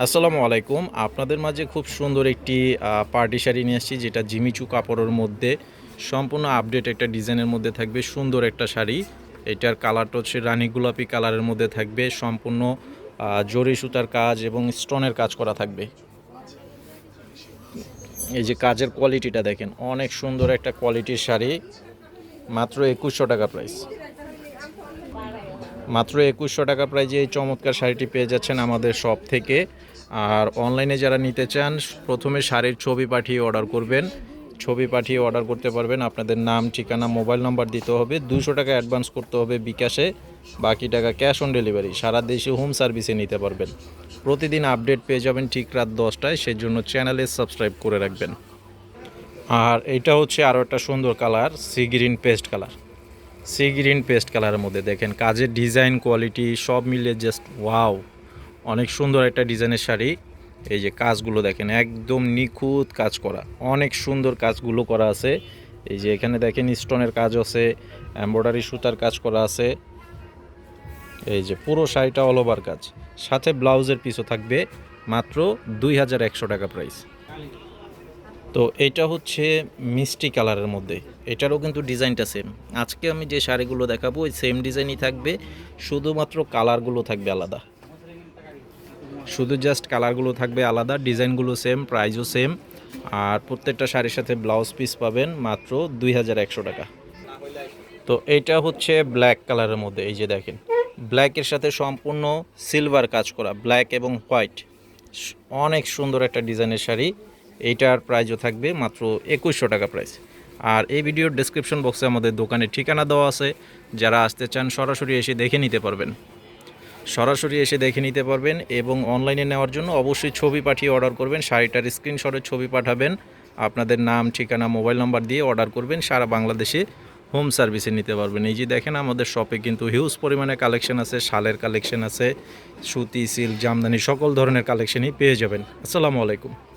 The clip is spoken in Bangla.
আসসালামু আলাইকুম। আপনাদের মাঝে খুব সুন্দর একটি পার্টি শাড়ি নিয়ে আসছি, যেটা জিমিচু কাপড়ের মধ্যে। সম্পূর্ণ আপডেট একটা ডিজাইনের মধ্যে থাকবে, সুন্দর একটা শাড়ি। এটার কালারটা হচ্ছে রানী গোলাপি কালারের মধ্যে থাকবে, সম্পূর্ণ জরি সুতার কাজ এবং স্টোনের কাজ করা থাকবে। এই যে কাজের কোয়ালিটিটা দেখেন, অনেক সুন্দর একটা কোয়ালিটির শাড়ি, মাত্র একুশশো টাকা প্রাইস মাত্র একুশশো টাকা প্রাইজে এই চমৎকার শাড়িটি পেয়ে যাচ্ছেন আমাদের শপ থেকে। আর অনলাইনে যারা নিতে চান, প্রথমে শাড়ির ছবি পাঠিয়ে অর্ডার করবেন। ছবি পাঠিয়ে অর্ডার করতে পারবেন। আপনাদের নাম, ঠিকানা মোবাইল নাম্বার দিতে হবে। দুশো টাকা অ্যাডভান্স করতে হবে বিকাশে। বাকি টাকা ক্যাশ অন ডেলিভারি সারা দেশে হোম সার্ভিসে নিতে পারবেন। প্রতিদিন আপডেট পেয়ে যাবেন ঠিক রাত দশটায়। সেই জন্য চ্যানেলে সাবস্ক্রাইব করে রাখবেন। আর এটা হচ্ছে আরও একটা সুন্দর colour sea green paste colour sea green paste কালারের মধ্যে দেখেন, কাজের ডিজাইন, কোয়ালিটি সব মিলিয়ে জাস্ট ওয়াও অনেক সুন্দর একটা ডিজাইনের শাড়ি। এই যে কাজগুলো দেখেন, একদম নিখুঁত কাজ করা, অনেক সুন্দর কাজগুলো করা আছে। এই যে এখানে দেখেন, স্টোনের কাজ আছে, এমব্রয়ডারি সুতার কাজ করা আছে। এই যে পুরো শাড়িটা অল ওভার কাজ। সাথে ব্লাউজের পিছু থাকবে, মাত্র দুই হাজার একশো টাকা প্রাইস তো এটা হচ্ছে মিষ্টি কালারের মধ্যে। এটারও কিন্তু ডিজাইনটা সেম আজকে আমি যে শাড়িগুলো দেখাবো, ওই সেম ডিজাইনই থাকবে, শুধুমাত্র কালারগুলো থাকবে আলাদা। শুধু জাস্ট কালারগুলো থাকবে আলাদা, ডিজাইনগুলো সেম প্রাইসও সেম আর প্রত্যেকটা শাড়ির সাথে ব্লাউজ পিস পাবেন মাত্র দুই হাজার একশো টাকা। তো এটা হচ্ছে ব্ল্যাক কালারের মধ্যে, এই যে দেখেন। ব্ল্যাকের সাথে সম্পূর্ণ সিলভার কাজ করা ব্ল্যাক এবং হোয়াইট অনেক সুন্দর একটা ডিজাইনের শাড়ি। এইটার প্রাইসও থাকবে মাত্র একুশশো টাকা প্রাইস আর এই ভিডিওর ডেসক্রিপশন বক্সে আমাদের দোকানের ঠিকানা দেওয়া আছে। যারা আসতে চান, সরাসরি এসে দেখে নিতে পারবেন। সরাসরি এসে দেখে নিতে পারবেন এবং অনলাইনে নেওয়ার জন্য অবশ্যই ছবি পাঠিয়ে অর্ডার করবেন। শাড়িটার স্ক্রিনশটের ছবি পাঠাবেন। আপনাদের নাম, ঠিকানা মোবাইল নাম্বার দিয়ে অর্ডার করবেন। সারা বাংলাদেশে হোম সার্ভিসে নিতে পারবেন। এই যে দেখেন, আমাদের শপে কিন্তু হিউজ পরিমাণে কালেকশন আছে। শালের কালেকশন আছে। সুতি সিল্ক জামদানি, সকল ধরনের কালেকশনই পেয়ে যাবেন। আসসালামু আলাইকুম।